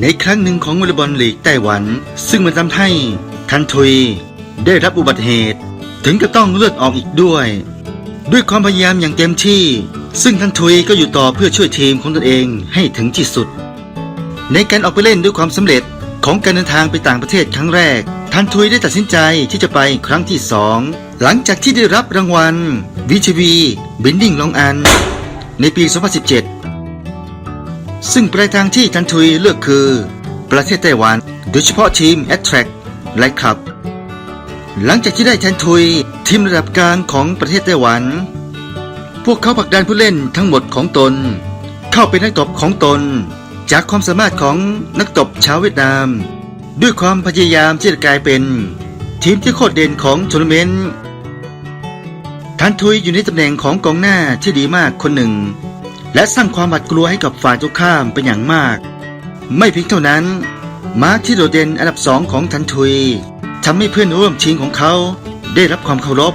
ในครั้งหนึ่งของวอลเลย์บอลลีกไต้หวัน ซึ่งมันทำให้ทันทุยได้รับอุบัติเหตุ ถึงกับต้องเลือดออกอีกด้วย ด้วยความพยายามอย่างเต็มที่ ซึ่งทันทุยก็อยู่ต่อเพื่อช่วยทีมของตนเองให้ถึงที่สุด ในการออกไปเล่นด้วยความสำเร็จของการเดินทางไปต่างประเทศครั้งแรกทันทุยได้ตัดสินใจที่จะไปครั้งที่สองหลังจากที่ได้รับรางวัลวิชวีบินดิ้งลองอัน ในปี 2017 ซึ่งปลายทางที่ทันทุยเลือกคือ ประเทศไต้หวัน โดยเฉพาะทีม a t t r a c และครับ หลังจากที่ได้ทันทุยทีมระดับกลางของประเทศไต้หวัน พวกเขาผลักดันผู้เล่นทั้งหมดของตน เข้าเป็นนักตบของตน จากความสามารถของนักตบชาวเวียดนาม ด้วยความพยายามที่จะกลายเป็น ทีมที่โคตรเด่นของทัวร์นาเมนต์ทันทุยอยู่ในตำแหน่งของกองหน้าที่ดีมากคนหนึ่ง และสร้างความหวาดกลัวให้กับฝ่ายตรงข้ามเป็นอย่างมาก ไม่เพียงเท่านั้นมาที่โดดเด่นอันดับสองของทันทุยทำให้เพื่อนร่วมทีมของเขาได้รับความเคารพ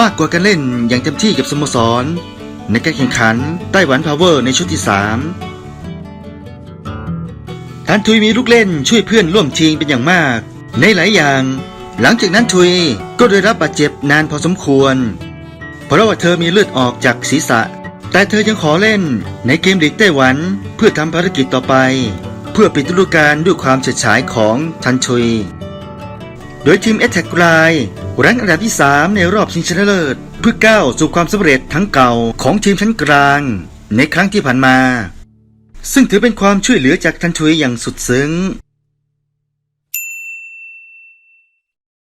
มากกว่าการเล่นอย่างเต็มที่กับสโมสร ในการแข่งขันไต้หวันพาวเวอร์ในชุดที่ 3 ทันทุยมีลูกเล่นช่วยเพื่อนร่วมทีมเป็นอย่างมาก ในหลายอย่าง หลังจากนั้นทุยก็ได้รับบาดเจ็บนานพอสมควร เพราะว่าเธอมีเลือดออกจากศีรษะ แต่เธอยังขอเล่นในเกมลีกไต้หวัน เพื่อทำภารกิจต่อไป เพื่อปิดฤดูกาลด้วยความเฉิดฉายของทันทุย โดยทีมเอ t แทกไลรั้งอันดับที่ 3 ในรอบชิงชนะเลิศ เพื่อก้าวสู่ความสำเร็จทั้งเก่าของทีมชั้นกลาง ในครั้งที่ผ่านมา ซึ่งถือเป็นความช่วยเหลือจากทันทุยอย่างสุดซึ้ง